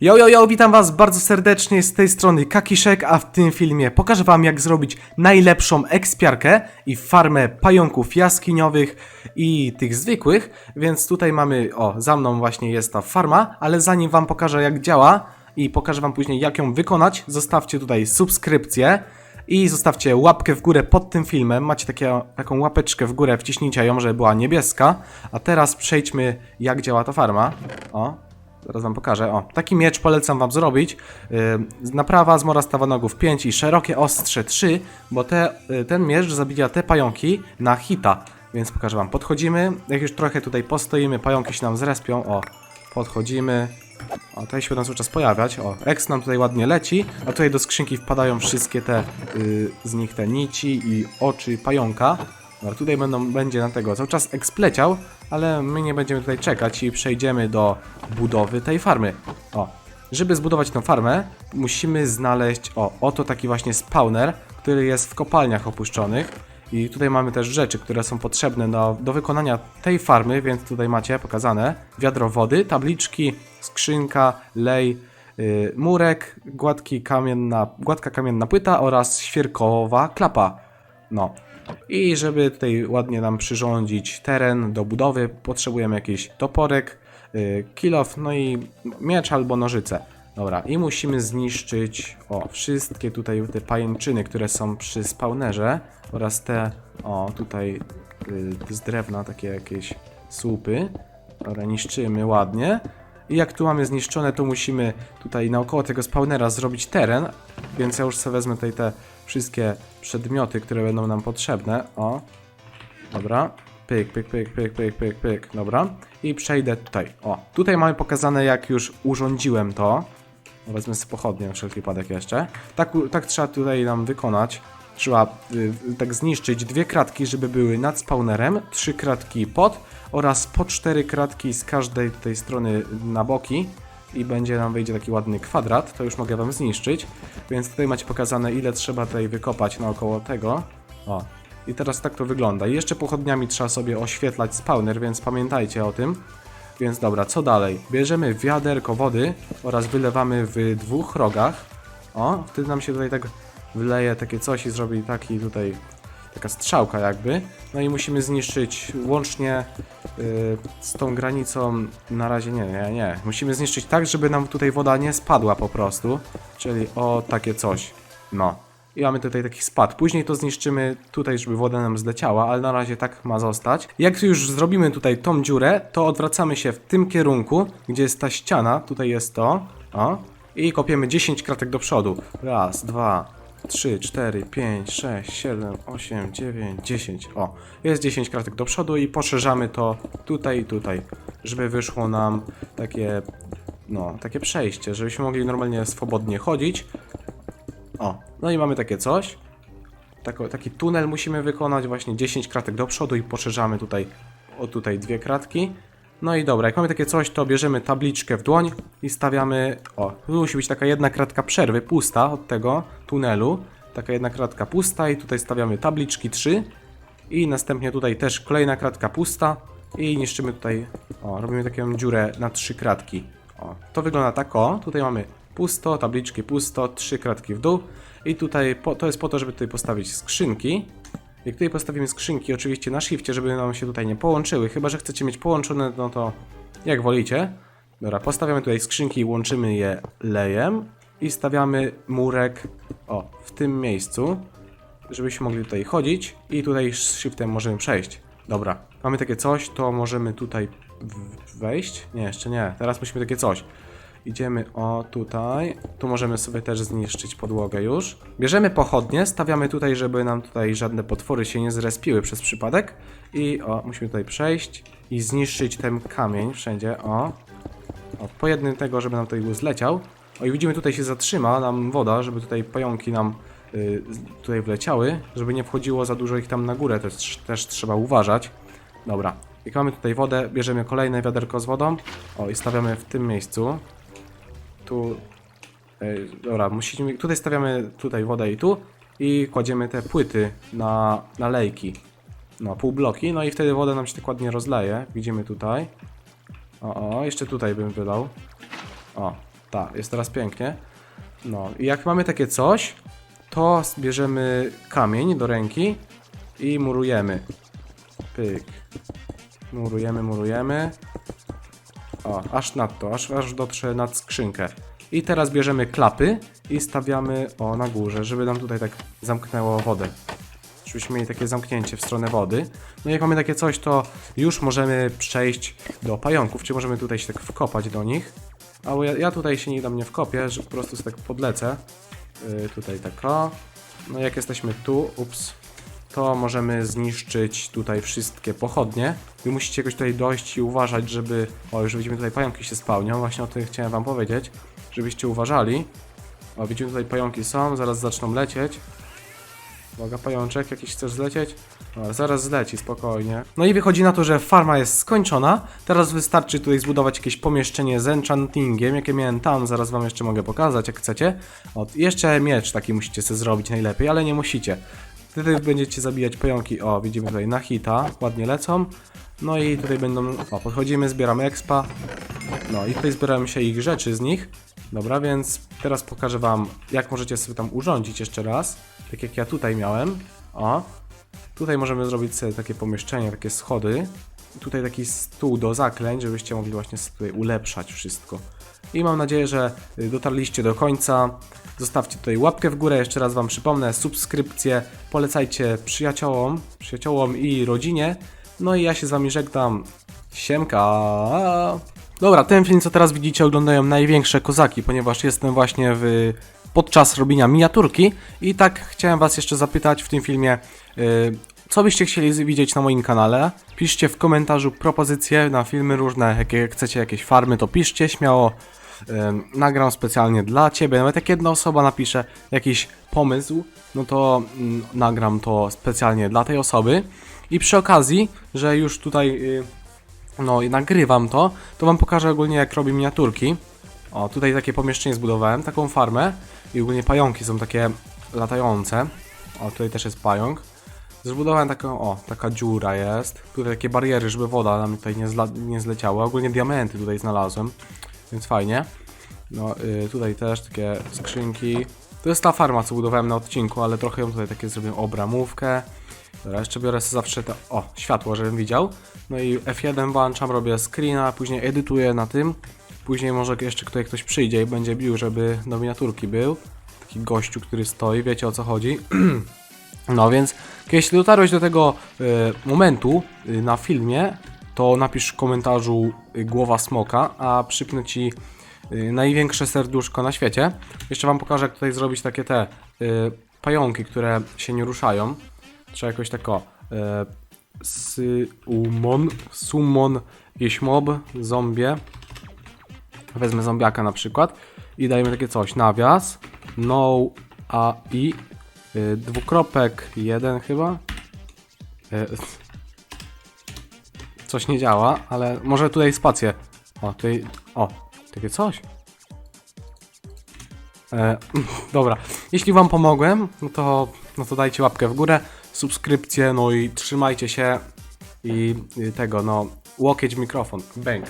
Yo, yo, yo, witam was bardzo serdecznie z tej strony Kakiszek, a w tym filmie pokażę wam jak zrobić najlepszą ekspiarkę i farmę pająków jaskiniowych i tych zwykłych, więc tutaj mamy, o, za mną właśnie jest ta farma, ale zanim wam pokażę jak działa i pokażę wam później jak ją wykonać, zostawcie tutaj subskrypcję i zostawcie łapkę w górę pod tym filmem. Macie takie, taką łapeczkę w górę, wciśnijcie ją, żeby była niebieska. A teraz przejdźmy, jak działa ta farma. O, zaraz wam pokażę. O, taki miecz polecam wam zrobić. Yy, naprawa, zmora stawanogów 5 i szerokie ostrze 3, bo te, yy, ten miecz zabija te pająki na hita. Więc pokażę wam. Podchodzimy, jak już trochę tutaj postoimy, pająki się nam zrespią. O, podchodzimy. O, tutaj się będą cały czas pojawiać. O, X nam tutaj ładnie leci, a tutaj do skrzynki wpadają wszystkie te, y, z nich te nici i oczy pająka. No, tutaj będą, będzie na tego cały czas X leciał, ale my nie będziemy tutaj czekać i przejdziemy do budowy tej farmy. O, żeby zbudować tę farmę, musimy znaleźć, o, oto taki właśnie spawner, który jest w kopalniach opuszczonych. I tutaj mamy też rzeczy, które są potrzebne do, do wykonania tej farmy, więc tutaj macie pokazane wiadro wody, tabliczki, skrzynka, lej, yy, murek, gładki kamienna, gładka kamienna płyta oraz świerkowa klapa. No. I żeby tutaj ładnie nam przyrządzić teren do budowy, potrzebujemy jakiś toporek, yy, kilof, no i miecz albo nożyce. Dobra, i musimy zniszczyć o, wszystkie tutaj te pajęczyny, które są przy spawnerze oraz te, o, tutaj y, z drewna takie jakieś słupy. Dobra, niszczymy ładnie. I jak tu mamy zniszczone, to musimy tutaj naokoło tego spawnera zrobić teren, więc ja już sobie wezmę tutaj te wszystkie przedmioty, które będą nam potrzebne. O, dobra. Pyk, pyk, pyk, pyk, pyk, pyk, pyk. Dobra. I przejdę tutaj. O, tutaj mamy pokazane, jak już urządziłem to. Wezmę sobie pochodnie na wszelki wypadek jeszcze. Tak, tak trzeba tutaj nam wykonać. Trzeba y, tak zniszczyć dwie kratki, żeby były nad spawnerem, trzy kratki pod oraz po cztery kratki z każdej tej strony na boki i będzie nam wyjdzie taki ładny kwadrat, to już mogę wam zniszczyć. Więc tutaj macie pokazane ile trzeba tutaj wykopać naokoło tego. O. I teraz tak to wygląda. I jeszcze pochodniami trzeba sobie oświetlać spawner, więc pamiętajcie o tym. Więc dobra, co dalej? Bierzemy wiaderko wody oraz wylewamy w dwóch rogach. O, wtedy nam się tutaj tak wyleje takie coś i zrobi taki tutaj taka strzałka jakby. No i musimy zniszczyć łącznie y, z tą granicą na razie nie, nie, nie. Musimy zniszczyć tak, żeby nam tutaj woda nie spadła po prostu. Czyli o takie coś. No. I mamy tutaj taki spad. Później to zniszczymy tutaj, żeby woda nam zleciała, ale na razie tak ma zostać. Jak już zrobimy tutaj tą dziurę, to odwracamy się w tym kierunku, gdzie jest ta ściana. Tutaj jest to. O. I kopiemy 10 kratek do przodu. Raz, dwa, 3, 4, 5, 6, 7, 8, 9, 10. O, jest 10 kratek do przodu i poszerzamy to tutaj i tutaj, żeby wyszło nam takie, no, takie przejście, żebyśmy mogli normalnie swobodnie chodzić. O, no i mamy takie coś. Tako, taki tunel musimy wykonać, właśnie 10 kratek do przodu i poszerzamy tutaj, o tutaj dwie kratki. No i dobra, jak mamy takie coś, to bierzemy tabliczkę w dłoń i stawiamy, o, tu musi być taka jedna kratka przerwy, pusta od tego tunelu. Taka jedna kratka pusta i tutaj stawiamy tabliczki 3. I następnie tutaj też kolejna kratka pusta i niszczymy tutaj, o, robimy taką dziurę na trzy kratki. O, to wygląda tak, o, tutaj mamy pusto, tabliczki pusto, trzy kratki w dół i tutaj po, to jest po to, żeby tutaj postawić skrzynki. Jak tutaj postawimy skrzynki, oczywiście na shifcie, żeby nam się tutaj nie połączyły, chyba że chcecie mieć połączone, no to jak wolicie. Dobra, postawiamy tutaj skrzynki i łączymy je lejem i stawiamy murek, o, w tym miejscu, żebyśmy mogli tutaj chodzić i tutaj z shiftem możemy przejść. Dobra, mamy takie coś, to możemy tutaj wejść? Nie, jeszcze nie. Teraz musimy takie coś. Idziemy o tutaj. Tu możemy sobie też zniszczyć podłogę już. Bierzemy pochodnie, stawiamy tutaj, żeby nam tutaj żadne potwory się nie zrespiły przez przypadek. I o, musimy tutaj przejść i zniszczyć ten kamień wszędzie. O, o po jednym tego, żeby nam tutaj zleciał. O i widzimy tutaj się zatrzyma nam woda, żeby tutaj pająki nam y, tutaj wleciały, żeby nie wchodziło za dużo ich tam na górę, to jest, też trzeba uważać. Dobra, jak mamy tutaj wodę, bierzemy kolejne wiaderko z wodą. O i stawiamy w tym miejscu. Tu. Ej, dobra, musimy. Tutaj stawiamy tutaj wodę i tu. I kładziemy te płyty na, na lejki. No, pół bloki, no i wtedy woda nam się tak ładnie rozleje. Widzimy tutaj. O, o, jeszcze tutaj bym wylał. O, Tak, jest teraz pięknie. No i jak mamy takie coś, to bierzemy kamień do ręki i murujemy. Pyk. Murujemy, murujemy. O, aż nad to, aż, aż dotrze nad skrzynkę. I teraz bierzemy klapy i stawiamy o na górze, żeby nam tutaj tak zamknęło wodę. Żebyśmy mieli takie zamknięcie w stronę wody. No i jak mamy takie coś, to już możemy przejść do pająków, czy możemy tutaj się tak wkopać do nich. A ja, ja tutaj się nie dam nie wkopię, że po prostu sobie tak podlecę. Yy, tutaj tak o. No jak jesteśmy tu, ups, to możemy zniszczyć tutaj wszystkie pochodnie. Wy musicie jakoś tutaj dojść i uważać, żeby... O, już widzimy tutaj pająki się spełnią, właśnie o tym chciałem wam powiedzieć, żebyście uważali. O, widzimy tutaj pająki są, zaraz zaczną lecieć. Uwaga, pajączek, jakiś chcesz zlecieć? O, zaraz zleci, spokojnie. No i wychodzi na to, że farma jest skończona. Teraz wystarczy tutaj zbudować jakieś pomieszczenie z enchantingiem, jakie miałem tam, zaraz wam jeszcze mogę pokazać, jak chcecie. O, jeszcze miecz taki musicie sobie zrobić najlepiej, ale nie musicie. Wtedy będziecie zabijać pająki. O, widzimy tutaj na hita, ładnie lecą. No i tutaj będą, o, podchodzimy, zbieramy expa. No i tutaj zbierają się ich rzeczy z nich. Dobra, więc teraz pokażę wam, jak możecie sobie tam urządzić jeszcze raz. Tak jak ja tutaj miałem. O, tutaj możemy zrobić sobie takie pomieszczenie, takie schody. Tutaj taki stół do zaklęć, żebyście mogli właśnie sobie tutaj ulepszać wszystko. I mam nadzieję, że y, dotarliście do końca. Zostawcie tutaj łapkę w górę, jeszcze raz Wam przypomnę, subskrypcję, polecajcie przyjaciołom, przyjaciołom i rodzinie. No i ja się z Wami żegnam. Siemka! Dobra, ten film, co teraz widzicie, oglądają największe kozaki, ponieważ jestem właśnie w, podczas robienia miniaturki i tak chciałem Was jeszcze zapytać w tym filmie, y, co byście chcieli widzieć na moim kanale. Piszcie w komentarzu propozycje na filmy różne, jakie chcecie, jakieś farmy, to piszcie śmiało. Nagram specjalnie dla Ciebie. Nawet jak jedna osoba napisze jakiś pomysł, no to mm, nagram to specjalnie dla tej osoby. I przy okazji, że już tutaj y, no i nagrywam to, to Wam pokażę ogólnie jak robię miniaturki. O, tutaj takie pomieszczenie zbudowałem, taką farmę i ogólnie pająki są takie latające. O, tutaj też jest pająk. Zbudowałem taką, o, taka dziura jest. Tutaj takie bariery, żeby woda nam tutaj nie, zla, nie zleciała. Ogólnie diamenty tutaj znalazłem, więc fajnie. No, y, tutaj też takie skrzynki. To jest ta farma, co budowałem na odcinku, ale trochę ją tutaj takie zrobiłem obramówkę. Dobra, jeszcze biorę sobie zawsze to, o, światło, żebym widział. No i F1 włączam, robię screena, później edytuję na tym. Później może jeszcze tutaj ktoś przyjdzie i będzie bił, żeby do miniaturki był. Taki gościu, który stoi, wiecie o co chodzi. No więc, jeśli dotarłeś do tego e, momentu e, na filmie, to napisz w komentarzu e, głowa smoka, a przypnę ci e, największe serduszko na świecie. Jeszcze wam pokażę, jak tutaj zrobić takie te e, pająki, które się nie ruszają. Trzeba jakoś tak o. E, Sumon, summon, jakiś mob, zombie. Wezmę zombiaka na przykład i dajemy takie coś. Nawias, no, a i y, dwukropek jeden chyba. Y, coś nie działa, ale może tutaj spację. O, tutaj, o, takie coś. E, dobra, jeśli wam pomogłem, no to, no to dajcie łapkę w górę, subskrypcję, no i trzymajcie się i, tego, no, łokieć mikrofon, bęk.